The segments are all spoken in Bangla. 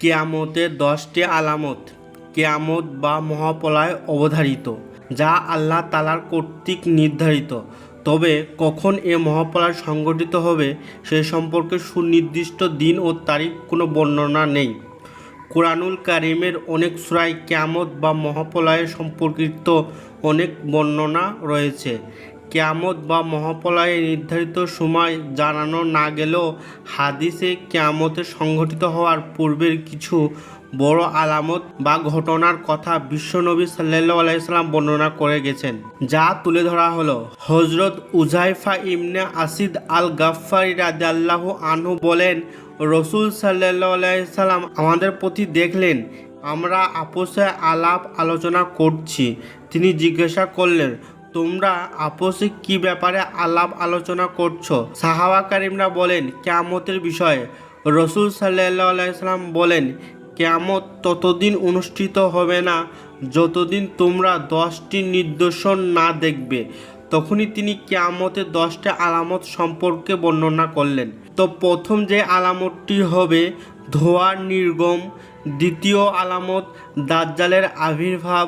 কেয়ামতের দশটি আলামত কেয়ামত বা মহাপলায় অবধারিত, যা আল্লাহ তালার কর্তৃক নির্ধারিত। তবে কখন এ মহাপলায় সংগঠিত হবে সে সম্পর্কে সুনির্দিষ্ট দিন ও তারিখ কোনো বর্ণনা নেই। কোরআনুল কারিমের অনেক সূরায় কেয়ামত বা মহাপলয়ের সম্পর্কিত অনেক বর্ণনা রয়েছে। কেয়ামত বা মহাপলয়ের নির্ধারিত সময় জানানো না গেলেও হাদিসে কেয়ামতের সংঘটিত হওয়ার পূর্বের কিছু বড় আলামত বা ঘটনার কথা বিশ্বনবী সাল্লাহ আলাইসাল্লাম বর্ণনা করে গেছেন, যা তুলে ধরা হলো। হজরত উজাইফা ইমনে আসিদ আল গাফফারি রাদিয়াল্লাহু আনহু বলেন, রসুল সাল্লাহ সাল্লাম আমাদের প্রতি দেখলেন, আমরা আপোষে আলাপ আলোচনা করছি। তিনি জিজ্ঞাসা করলেন তোমরা আপোষে কি ব্যাপারে আলাপ আলোচনা করছ? সাহাবা কারিমরা বলেন, কেয়ামতের বিষয়ে রসুল সাল্লাম বলেন, কেয়ামত ততদিন অনুষ্ঠিত হবে না যতদিন তোমরা দশটি নিদর্শন না দেখবে। তখনই তিনি কেয়ামতের দশটা আলামত সম্পর্কে বর্ণনা করলেন। তো প্রথম যে আলামতটি হবে, ধোয়ার নির্গম, দ্বিতীয় আলামত দাজ্জালের আবির্ভাব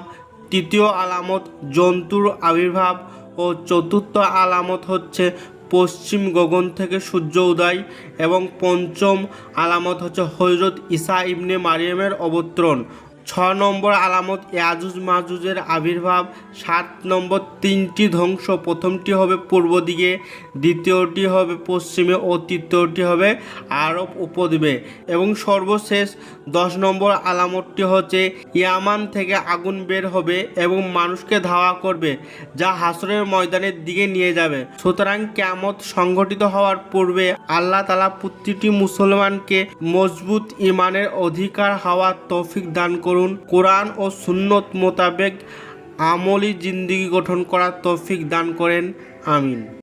তৃতীয় আলামত জন্তুর আবির্ভাব ও চতুর্থ আলামত হচ্ছে পশ্চিম গগন থেকে সূর্য উদয় এবং পঞ্চম আলামত হচ্ছে হজরত ইসা ইবনে মারিয়ামের অবতরণ। ছ নম্বর আলামত ইয়াজুজ মাজুজের আবির্ভাব, সাত নম্বর তিনটি ধ্বংস, প্রথমটি হবে পূর্ব দিকে, দ্বিতীয়টি হবে পশ্চিমে ও তৃতীয়টি হবে আরব উপদ্বীপে। এবং সর্বশেষ দশ নম্বর আলামতটি হচ্ছে, ইয়ামান থেকে আগুন বের হবে এবং মানুষকে ধাওয়া করবে, যা হাসরের ময়দানের দিকে নিয়ে যাবে। সুতরাং ক্যামত সংঘটিত হওয়ার পূর্বে আল্লাহ তালা প্রতিটি মুসলমানকে মজবুত ইমানের অধিকার হওয়ার তৌফিক দান করুন। কোরআন ও সুন্নত মোতাবেক আমলি জিন্দিগি গঠন করার তৌফিক দান করেন। আমিন।